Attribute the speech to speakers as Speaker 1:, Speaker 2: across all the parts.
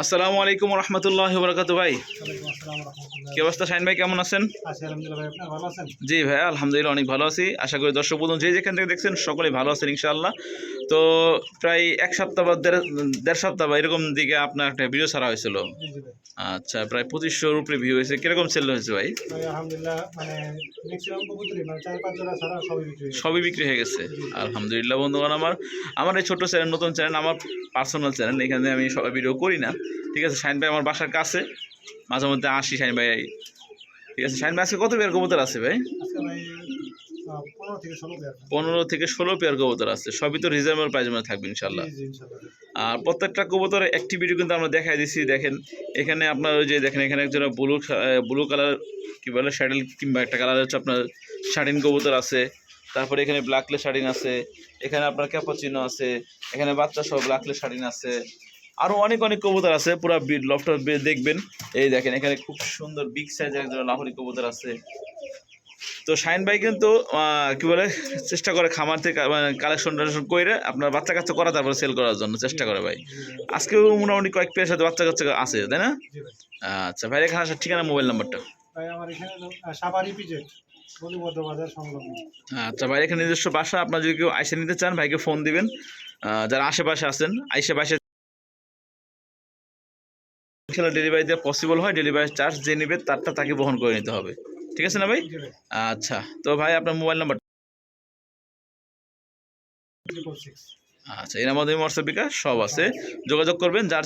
Speaker 1: আসসালামু আলাইকুম রহমতুল্লাহ বরকাত ভাই। কি অবস্থা শাহিন ভাই কেমন আছেন? জি ভাই আলহামদুলিল্লাহ অনেক ভালো আছি। আশা করি দর্শক বন্ধু যে যেখান থেকে দেখছেন সকলেই ভালো আছেন ইনশাআল্লাহ। তো প্রায় এক সপ্তাহ বা দেড় দেড় সপ্তাহ বা এরকম দিকে আপনার একটা ভিডিও ছাড়া হয়েছিল। আচ্ছা প্রায় পঁচিশশোর উপরে ভিউ হয়েছে। কীরকম সেল হয়েছে ভাই?
Speaker 2: মানে মানে সবই বিক্রি হয়ে গেছে।
Speaker 1: আলহামদুলিল্লাহ বন্ধুগণ আমার আমার এই ছোট্ট চ্যানেল নতুন চ্যানেল আমার পার্সোনাল চ্যানেল এখানে আমি সবাই ভিডিও করি না। ঠিক আছে শাহিন ভাই আমার বাসার কাছে। মাঝে মধ্যে আসি শাহিন ভাই। ঠিক আছে শাহিন ভাই আজকে কত পেয়ার কবুতর আছে ভাই?
Speaker 2: পনেরো থেকে ষোলো পেয়ার।
Speaker 1: কবুতর আছে। সবই তো রিজনেবল প্রাইজের মধ্যে থাকবে ইনশাল্লাহ আর প্রত্যেকটা কবুতরের একটি ভিডিও কিন্তু আমরা দেখাই দিচ্ছি দেখেন। এখানে আপনার ওই যে দেখেন এখানে একজন ব্লু ব্লু কালার কি বলে শ্যাডেল কিংবা একটা কালার হচ্ছে আপনার শাড়িন কবুতর আছে। তারপরে এখানে ব্ল্যাকলে শাড়িন আছে। এখানে আপনার ক্যাপাচিনো আছে। এখানে বাচ্চা সহ ব্ল্যাকলে শাড়িন আছে। আরও অনেক অনেক কবুতর আছে পুরো লফটা দেখবেন। এই দেখেন এখানে খুব সুন্দর বিগ সাইজের একজন লাহরি কবুতর আছে। তো শাইন ভাই কিন্তু কি বলে চেষ্টা করে খামার থেকে কালেকশন টালেকশন করে আপনার বাচ্চা কাচ্চা করা তারপরে সেল করার জন্য চেষ্টা করে ভাই। আজকেও মোটামুটি কয়েক পেয়ার সাথে বাচ্চা কাচ্চা আছে তাই না? আচ্ছা ভাই এখানে আসার ঠিকানা মোবাইল নাম্বারটা আচ্ছা ভাই এখানে নিজস্ব বাসা আপনার যদি কেউ আইসে নিতে চান ভাইকে ফোন দিবেন। যারা আশেপাশে আছেন আইসে বাসে ডেলিভারি দেওয়া পসিবল হয় ডেলিভারি চার্জ যে নেবে তারটা তাকে বহন করে নিতে হবে। ঠিক আছে না ভাই? আচ্ছা তো ভাই আপনার মোবাইল নাম্বার আচ্ছা এর মধ্যে হোয়াটসঅ্যাপ বিকাশ সব আছে। যোগাযোগ করবেন যার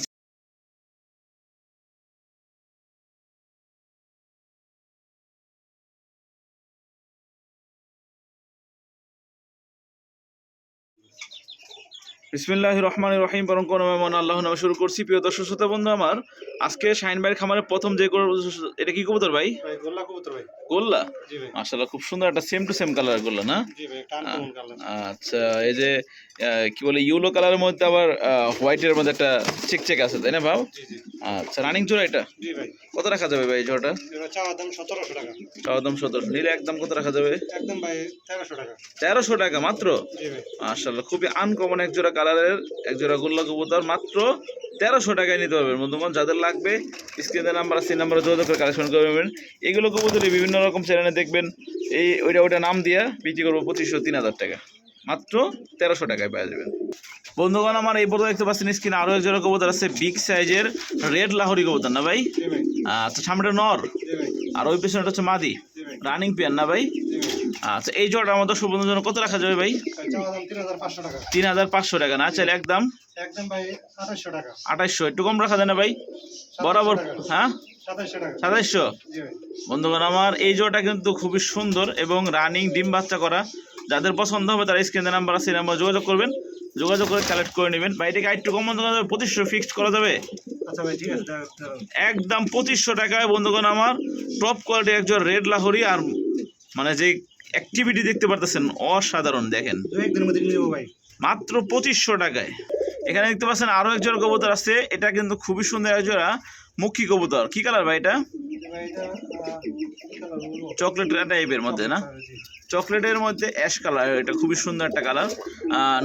Speaker 1: বিসমিল্লাহ রহমান রহিম। বরং কোন মেমন আল্লাহ নামে শুরু করছি। প্রিয় দর্শক শ্রোতা বন্ধু আমার আজকে শাহিন ভাইয়ের খামারের প্রথম যে এটা কি কবুতর ভাই?
Speaker 2: ভাই গোল্লা কবুতর ভাই।
Speaker 1: গোল্লা? মাশাআল্লাহ খুব সুন্দর একটা সেম টু সেম কালার গোল্লা না? আচ্ছা এই যে কি বলে ইউলো কালারের মধ্যে আবার হোয়াইটের মধ্যে একটা চেক চেক আছে তাই না ভাব? আচ্ছা রানিং জোড়া এটা? কত রাখা যাবে ভাই জোড়াটা?
Speaker 2: চাওয়ার দাম সতেরোশো টাকা।
Speaker 1: চাওয়া দাম সতেরোশো। নিলে একদম কত রাখা যাবে?
Speaker 2: একদম ভাই তেরোশো টাকা।
Speaker 1: তেরোশো টাকা মাত্র?
Speaker 2: জি
Speaker 1: খুবই আনকমন এক জোড়া কালারের এক জোড়া গোল্লা কবুতর মাত্র তেরোশো টাকায় নিতে পারবেন। বন্ধুগণ যাদের লাগবে স্ক্রিনে নাম্বার আছে নাম্বারে যোগাযোগ করে কালেকশন করবেন এগুলো কবুতরই বিভিন্ন রকম চ্যানেলে দেখবেন। এই ওইটা ওইটা নাম দিয়া বিক্রি করব পঁচিশশো তিন হাজার টাকা। মাত্র তেরোশো টাকায় পাওয়া যাবেন বন্ধুগণ আমার এই পর্যন্ত দেখতে পাচ্ছেন স্ক্রিনে আরও এক জোড়া কবুতর আছে বিগ সাইজের রেড লাহরি কবুতর না ভাই? আচ্ছা সামনেটা নর। আর ওই পেছনেটা হচ্ছে মাদি। রানিং পেয়ার না ভাই? আচ্ছা এই জোড়াটা আমার দর্শক বন্ধুর জন্য কত রাখা যাবে ভাই?
Speaker 2: তিন হাজার পাঁচশো টাকা
Speaker 1: না? চাইলে একদম? আঠাইশশো। একটু কম রাখা যায় না ভাই? বরাবর হ্যাঁ? সাতাইশশো? বন্ধুগণ, আমার এই জোড়াটা কিন্তু খুবই সুন্দর এবং রানিং ডিম বাচ্চা করা। যাদের পছন্দ হবে তারা স্ক্রিনে নাম্বার আছে নাম্বার যোগাযোগ করবেন। যোগাযোগ করে কালেক্ট করে নেবেন। বা এটাকে একটু কম বন্ধ যাবে পঁচিশশো ফিক্সড করা যাবে।
Speaker 2: আচ্ছা।
Speaker 1: একদম পঁচিশশো টাকায় বন্ধুগণ আমার টপ কোয়ালিটি একজন রেড লাহোরি আর মানে যে অ্যাক্টিভিটি দেখতে পারতেছেন অসাধারণ দেখেন। মাত্র পঁচিশশো টাকায়। এখানে দেখতে পাচ্ছেন আরও এক জোড়া কবুতর আছে এটা কিন্তু খুবই সুন্দর এক জোড়া মুখী কবুতর। কি কালার ভাই এটা? চকলেট টাইপের মধ্যে না?
Speaker 2: জি।
Speaker 1: চকলেটের মধ্যে অ্যাশ কালার এটা খুবই সুন্দর একটা কালার।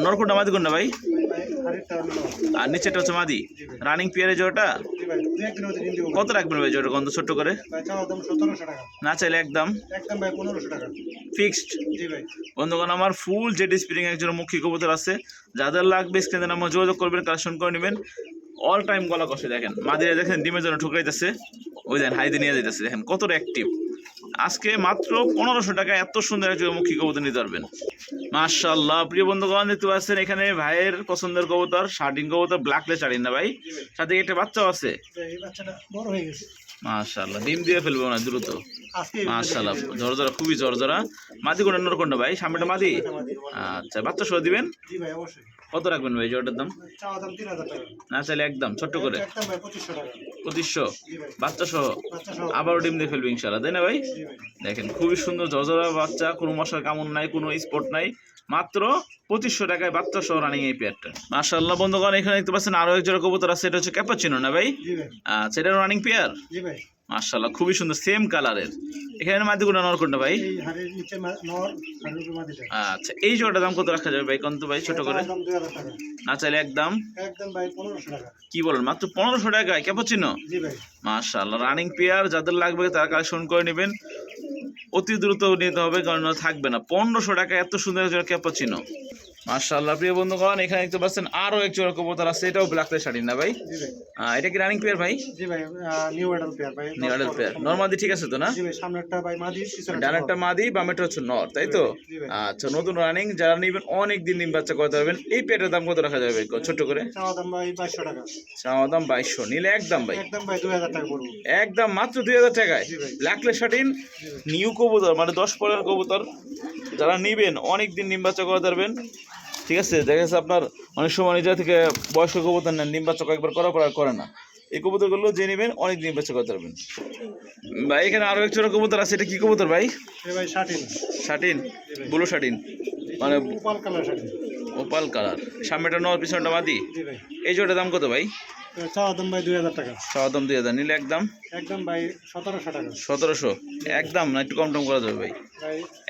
Speaker 1: নরকুন্ডা মাদি কোনটা ভাই? আর নিচেটা হচ্ছে মাদি। রানিং পেয়ারে জোড়াটা?
Speaker 2: জি ভাই, দু একদিনের মধ্যে নিয়ে দেবো ভাই।
Speaker 1: কত রাখবেন ভাই জোটা কত ছোট্ট করে? না চাইলে একদম। ফিক্সড। বন্ধুগণ আমার ফুল জেড স্প্রিং একজন মুখী কবুতর আছে। যাদের লাগবে স্ক্রিনে নাম্বার যোগাযোগ করবেন কালেকশন করে নেবেন। অল টাইম গলা কষে দেখেন। মাদিরা দেখেন ডিমের জন্য ঠুকাইতেছে ওই দেখেন হাইতে নিয়ে যাইতেছে দেখেন কতটা অ্যাক্টিভ আজকে মাত্র পনেরোশো টাকা এত সুন্দর একজন মুখী কবুতর নিতে পারবেন। মাশাল্লাহ প্রিয় বন্ধুগণ দেখতে পাচ্ছেন এখানে ভাইয়ের পছন্দের কবুতর শার্টিং কবুতর ব্ল্যাকলে চাড়িন না ভাই? সাথে একটা বাচ্চাও আছে। মাশাল্লাহ ডিম দিয়ে ফেলব না দ্রুত।
Speaker 2: আজকে
Speaker 1: মাশাল্লাহ ঝরঝরা খুবই ঝরঝরা মাদি কোনটা নরকোনটা ভাই? সামনেটা মাদি? আচ্ছা বাচ্চা সহ দিবেন? কত রাখবেন ভাই জোড়াটার দাম? না চাইলে একদম ছোট্ট করে।
Speaker 2: পঁচিশশো
Speaker 1: বাচ্চা সহ আবারও ডিম দিয়ে ফেলবে ইনশাল্লাহ তাই না ভাই? দেখেন খুবই সুন্দর জজরা বাচ্চা কোনো মশার কামড় নাই কোনো স্পট নাই। মাত্র পঁচিশশো টাকায় বাচ্চা সহ রানিং এই পেয়ারটা মাশাল্লাহ বন্ধুগণ এখানে দেখতে পাচ্ছেন আরও এক জোড়া কবুতর আছে এটা হচ্ছে ক্যাপাচিনো না ভাই? আচ্ছা এটা রানিং পেয়ার মার্শাল্লাহ খুবই সুন্দর সেম কালারের এখানে মাদি কোনটা নর কোনটা ভাই? আচ্ছা এই জোড়াটার দাম কত রাখা যাবে ভাই? কত ভাই ছোট করে? না চাইলে একদম কি বলেন মাত্র পনেরোশো টাকায় ক্যাপাচিনো?
Speaker 2: জি ভাই।
Speaker 1: মার্শাল্লাহ রানিং পেয়ার যাদের লাগবে তারা কালেকশন করে নেবেন। অতি দ্রুত নিতে হবে কারণ থাকবে না। পনেরোশো টাকা এত সুন্দর ক্যাপাচিনো। মার্শাল্লাহ প্রিয় বন্ধুগণ এখানে দেখতে পাচ্ছেন আরও এক জোড়া কবুতর আছে এটাও ব্ল্যাক শাড়ি না ভাই? এটা কি রানিং পেয়ার ভাই?
Speaker 2: জি ভাই নিউ পেয়ার ভাই
Speaker 1: নিরালের পেয়ার নর্মাদি ঠিক আছে তো না?
Speaker 2: জি ভাই ভাই মাদি পিছনে একটা
Speaker 1: ডানারটা মাদি বামেটা হচ্ছে নর তাই তো? আচ্ছা নতুন রানিং যারা নিবেন অনেক দিন নিম বাচ্চা করতে পারবেন এই পেয়ারের দাম কত রাখা যাবে? ছোট্ট করে?
Speaker 2: চাওয়া দাম ভাই টাকা।
Speaker 1: চাওয়া দাম বাইশশো নিলে একদম ভাই।
Speaker 2: একদম ভাই দুই হাজার টাকা পড়ব।
Speaker 1: একদম মাত্র দুই হাজার টাকায়।
Speaker 2: জি ভাই।
Speaker 1: নিউ কবুতর মানে দশ পরের কবুতর যারা নিবেন অনেক দিন নিম বাচ্চা করতে পারবেন ঠিক আছে দেখা যাচ্ছে আপনার অনেক সময় নিজের থেকে বয়স্ক কবুতর নেন ডিম বাচ্চা কয়েকবার করার পর আর করে না। এই কবুতরগুলো যে নেবেন অনেক ডিম বাচ্চা করতে পারবেন ভাই এখানে আরও এক জোড়া কবুতর আছে এটা কী কবুতর ভাই?
Speaker 2: শাটিন।
Speaker 1: শাটিন? ব্লু শার্টিন মানে ওপাল কালার সামনেটা নর পিছনটা মাদি? এই জোড়ার দাম কত ভাই?
Speaker 2: চাওয়া দাম ভাই দুই হাজার টাকা।
Speaker 1: চাওয়া দাম দুই হাজার। নিলে একদম?
Speaker 2: একদম ভাই সতেরোশো টাকা।
Speaker 1: সতেরোশো? একদম না একটু কম টম করা যাবে ভাই?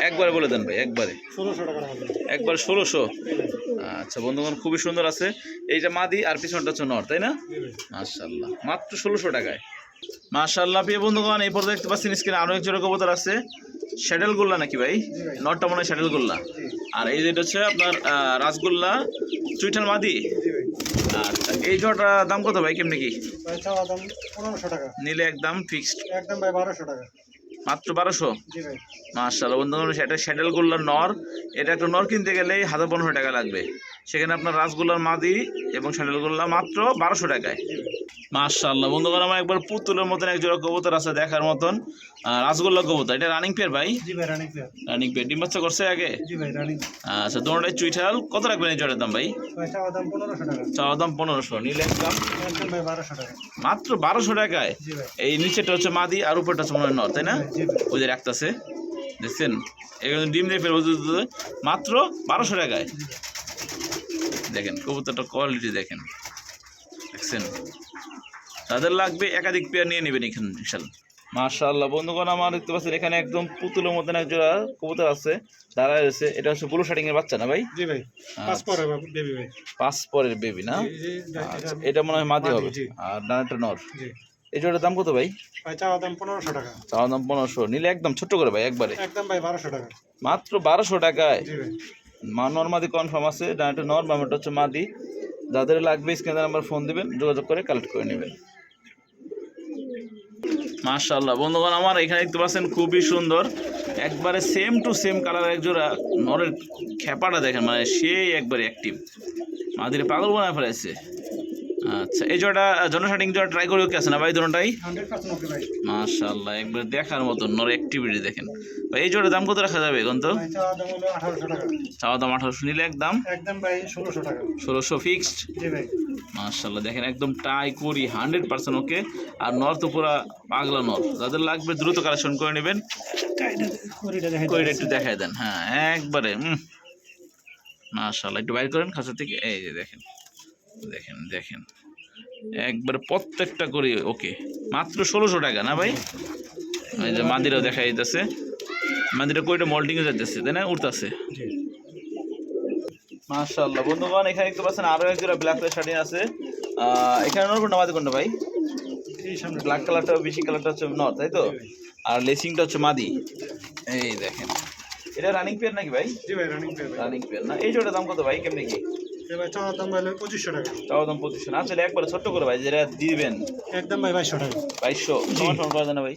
Speaker 1: একবারে বলে দেন ভাই একবারে।
Speaker 2: ষোলোশো টাকা
Speaker 1: একবার ষোলোশো? আচ্ছা বন্ধুগণ খুবই সুন্দর আছে। এইটা মাদি আর পিছনটা হচ্ছে নর তাই না? মাশাল্লাহ মাত্র ষোলোশো টাকায়। মাশাল্লাহ প্রিয় বন্ধুগণ এই পর্যন্ত দেখতে পাচ্ছেন স্ক্রিনে আরও এক জোড়া কবুতর আছে। শ্যাডেল গোল্লা নাকি ভাই? নটটা মনে হয় শ্যাডেল গোল্লা। আর এই যেটা হচ্ছে আপনার রাসগোল্লা চুইঠাল মাদি। আচ্ছা এই জোড়াটার দাম কত ভাই? কেমনি কি?
Speaker 2: পনেরোশো টাকা।
Speaker 1: নিলে একদম ফিক্সড
Speaker 2: একদম ভাই বারোশো টাকা।
Speaker 1: মাত্র বারোশো? মার্শাল বন্ধুগণ সেটা শ্যাডেল গোল্লার নর এটা একটা নর কিনতে গেলে হাজার পনেরোশো টাকা লাগবে। সেখানে আপনার রাসগোল্লার মাদি এবং শ্যাডেল গোল্লা মাত্র বারোশো টাকায়। মার্শাল্লাহ বন্ধুগণ আমার একবার পুতুলের মতন এক জোড়া কবুতর আছে দেখার মতন। রাসগোল্লা কবুতর। এটা রানিং পেয়ার ভাই?
Speaker 2: রানিং
Speaker 1: পেয়ার ডিম বাচ্চা করছে আগে? আচ্ছা দোনোটাই চুইঠাল। কত রাখবেন এই জোড়ার দাম ভাই?
Speaker 2: চাওয়া দাম পনেরোশো
Speaker 1: দাম নিলে
Speaker 2: টাকা।
Speaker 1: মাত্র বারোশো টাকায়? এই নিচেটা হচ্ছে মাদি আর উপরটা হচ্ছে মনে হয় নর তাই না? ওই যে রাখতেছে দেখছেন? এখানে ডিম দিয়ে ফেলব মাত্র বারোশো টাকায়। দেখেন কবুতরটার কোয়ালিটি দেখেন। দেখছেন? তাদের লাগবে একাধিক পেয়ার নিয়ে নেবেন এখানে বিশাল মার্শাল্লাহ বন্ধুগণ আমার দেখতে পাচ্ছেন এখানে একদম পুতুলের মতন এক জোড়া কবুতর আছে দাঁড়ায় রয়েছে। এটা হচ্ছে ব্লু শার্টিং এর বাচ্চা না ভাই?
Speaker 2: জি ভাই পরে বেবি ভাই।
Speaker 1: পাঁচ পরের বেবি না? আচ্ছা,
Speaker 2: এটা-
Speaker 1: মনে হয় মাদি হবে। আর ডানাটা নর। এই জোড়ার দাম কত ভাই?
Speaker 2: চাওয়া দাম পনেরোশো টাকা।
Speaker 1: চাওয়া দাম পনেরোশো। নিলে একদম ছোট্ট করে ভাই একবারে।
Speaker 2: একদম ভাই বারোশো টাকা।
Speaker 1: মাত্র বারোশো টাকায়। মা নর্মাদি কনফার্ম আছে ডানাটা নর বামেটা হচ্ছে মাদি যাদের লাগবে স্ক্রিনে নাম্বার ফোন দিবেন, যোগাযোগ করে কালেক্ট করে নেবেন। মাশাল্লাহ বন্ধুগণ, আমার এখানে দেখতে পাচ্ছেন খুবই সুন্দর। একবারে সেম টু সেম কালার একজোড়া নরের খেপাটা দেখেন মানে সেই একবারে অ্যাক্টিভ মাদিরে পাগল বানায় ফেলেছে আচ্ছা এই জোড়াটা জনশাটিং জোড়া ট্রাই করে কি আছে না ভাই দুটাই
Speaker 2: ওকে
Speaker 1: মাশাল্লাহ একবার দেখার মতো নর অ্যাক্টিভিটি দেখেন। ভাই এই জোড়ার দাম কত রাখা যাবে এখন তো?
Speaker 2: চাওয়া দাম আঠারোশো
Speaker 1: নিলে একদম
Speaker 2: ষোলোশো
Speaker 1: ফিক্সড মার্শাল্লাহ দেখেন একদম টাই করি হান্ড্রেড পার্সেন্ট ওকে। আর নর তো পুরা পাগলা নর। যাদের লাগবে দ্রুত কালেকশন করে নেবেন। একটু দেখায় দেন হ্যাঁ একবারে হুম মার্শাল্লাহ একটু বাইর করেন খাঁচা থেকে এই যে দেখেন। দেখেন দেখেন। একবারে প্রত্যেকটা করি ওকে। মাত্র ষোলোশো টাকা না ভাই? এই যে মাদিরাও দেখা যাইতেছে। মাদিরা কইটা মল্টিংয়ে যাইতেছে তাই না? উঠতেছে
Speaker 2: জি।
Speaker 1: মাশাআল্লাহ। বন্ধুগণ এখানে দেখতে পাচ্ছেন আরও এক জোড়া ব্ল্যাক কালার শাড়ি আছে। এখানে নর কোনটা মাদি কোনটা ভাই? ব্ল্যাক কালারটা বেশি কালারটা হচ্ছে নর তাই তো? আর লেসিংটা হচ্ছে মাদি। এই দেখেন। এটা রানিং পেয়ার নাকি ভাই?
Speaker 2: জি ভাই রানিং পেয়ার
Speaker 1: রানিং পেয়ার না? এই জোড়ার দাম কত ভাই? কেমনি কি?
Speaker 2: ভাই চাওয়া দাম ভাই পঁচিশশো টাকা।
Speaker 1: চাওয়া দাম পঁচিশশো না আসলে একবার ছোট্ট করে ভাই যেটা দিবেন।
Speaker 2: একদম ভাই বাইশশো টাকা।
Speaker 1: করে ভাই?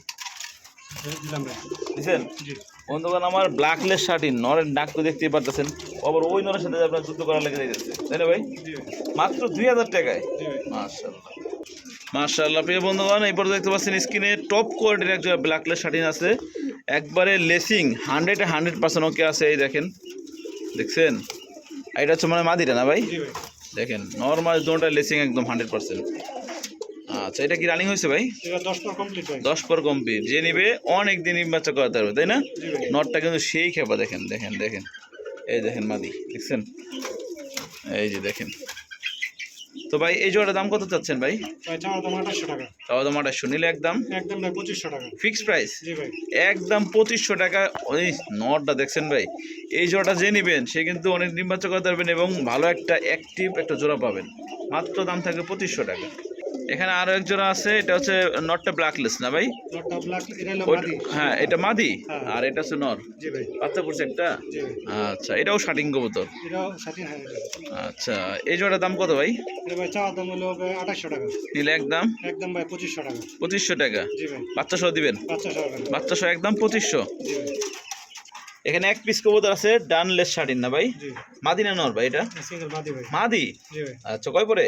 Speaker 1: বুঝছেন বন্ধুগণ আমার ব্ল্যাকলেস শার্টি নরের ডাক তো দেখতেই পারতেছেন। আবার ওই নরের সাথে আপনার যুদ্ধ করার লেগে যাইতেছে। তাই না ভাই? মাত্র দুই হাজার টাকায়। মাশাআল্লাহ। প্রিয় বন্ধুগণ এই পর্যন্ত দেখতে পাচ্ছেন স্ক্রিনে টপ কোয়ালিটির একটা ব্ল্যাকলেস শার্টিন আছে। একবারে লেসিং হান্ড্রেডে হান্ড্রেড পার্সেন্ট ওকে আছে এই দেখেন। দেখছেন? এটা হচ্ছে মানে মাদিটা না ভাই? দেখেন নর্মাল দুটা লেসিং একদম হান্ড্রেড পার্সেন্ট আচ্ছা এটা কি রানিং হয়েছে ভাই?
Speaker 2: দশ পর কমপ্লিট ভাই
Speaker 1: দশ পর কমপ্লিট যে নিবে অনেক দিন বাচ্চা করাতে পারবে তাই না? নটটা কিন্তু সেই খেপা দেখেন দেখেন দেখেন। এই দেখেন মাদি দেখছেন? এই যে দেখেন। তো ভাই এই জোড়াটার দাম কত চাচ্ছেন ভাই?
Speaker 2: ভাই চাওয়া দাম আঠাশশো টাকা।
Speaker 1: তাও দাম আঠাশশো নিলে একদম?
Speaker 2: একদম পঁচিশশো টাকা।
Speaker 1: Fix price?
Speaker 2: জি ভাই।
Speaker 1: একদম পঁচিশশো টাকা। ওই নটটা দেখছেন ভাই এই জোড়াটা যে নেবেন সে কিন্তু অনেক নির্বাচন করতে পারবেন এবং ভালো একটা অ্যাক্টিভ একটা জোড়া পাবেন। মাত্র দাম থাকে পঁচিশশো টাকা। এখানে আরও এক জোড়া আছে এটা হচ্ছে নটটা ব্ল্যাকলেস না ভাই? হ্যাঁ এটা মাদি?
Speaker 2: হ্যাঁ।
Speaker 1: আর এটা হচ্ছে নর
Speaker 2: জি ভাই।
Speaker 1: বাচ্চা পড়ছে একটা? আচ্ছা এটাও শাটিং কবুতর। আচ্ছা এই জোড়ার দাম কত ভাই? নিলে একদম?
Speaker 2: পঁচিশশো টাকা।
Speaker 1: পঁচিশশো টাকা।
Speaker 2: জি ভাই।
Speaker 1: বাচ্চা সহ দিবেন?
Speaker 2: বাচ্চা সহকারে
Speaker 1: বাচ্চা সহ একদম পঁচিশশো? এখানে এক পিস কবুতর আছে ডান লেস শাটিন না ভাই? মাদি না নর ভাই এটা?
Speaker 2: মাদি
Speaker 1: আচ্ছা কয় পরে?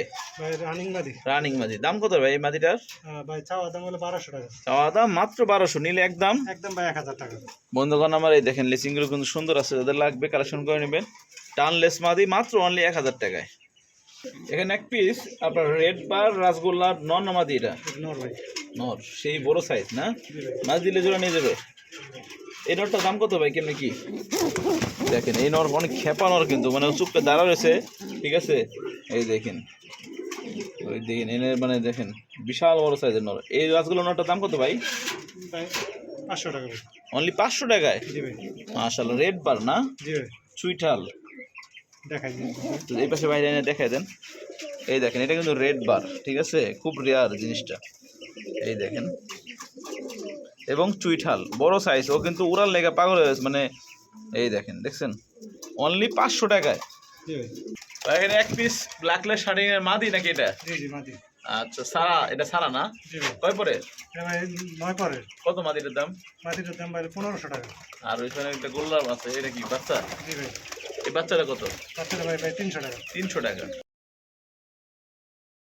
Speaker 2: রানিং মাদি।
Speaker 1: দাম কত ভাই এই মাদিটার?
Speaker 2: চাওয়া দাম
Speaker 1: মাত্র বারোশো নিলে একদম
Speaker 2: একদম ভাই এক হাজার টাকা।
Speaker 1: বন্ধুগণ আমার এই দেখেন লেসিংগুলো কিন্তু সুন্দর আছে যাদের লাগবে কালেকশন করে নেবেন। টানলেস মাদি মাত্র অনলি এক হাজার টাকায়। এখানে এক পিস আপনার রেড বার রাসগোল্লা নন মাদি এটা?
Speaker 2: এটা নর ভাই।
Speaker 1: নর সেই বড় সাইজ না? মাছ দিলে জোড়া নিয়ে যাবে? এই নরটার দাম কত ভাই? কেমনি কি? দেখেন এই নর অনেক খেপা নর কিন্তু মানে চুপটা দাঁড়া রয়েছে ঠিক আছে? এই দেখেন ওই দেখেন এনে মানে দেখেন বিশাল বড় সাইজের নর এই গাছগুলো নরটার দাম কত ভাই?
Speaker 2: পাঁচশো টাকা
Speaker 1: অনলি পাঁচশো টাকায়? মাশাল রেড বার না? চুইঠাল এই পাশে বাইরে এনে দেখাই দেন। এই দেখেন এটা কিন্তু রেড বার ঠিক আছে? খুব রেয়ার জিনিসটা। এই দেখেন। এবং চুইঠাল বড় সাইজ ও কিন্তু উড়াল লেগে পাগল হয়ে মানে এই দেখেন দেখছেন? অনলি পাঁচশো টাকায়। এখানে এক পিস ব্ল্যাকলেস শার্টিং এর মাদি নাকি এটা? আচ্ছা সারা এটা সারা না? কয় পরে?
Speaker 2: ভাই নয় পরে।
Speaker 1: কত মাদিটার দাম?
Speaker 2: মাটিটার দাম পনেরোশো টাকা।
Speaker 1: আর ওইখানে একটা গোল্লার আছে এটা কি বাচ্চা? এই বাচ্চাটা কত?
Speaker 2: বাচ্চাটা ভাই ভাই তিনশো টাকা।
Speaker 1: তিনশো টাকা।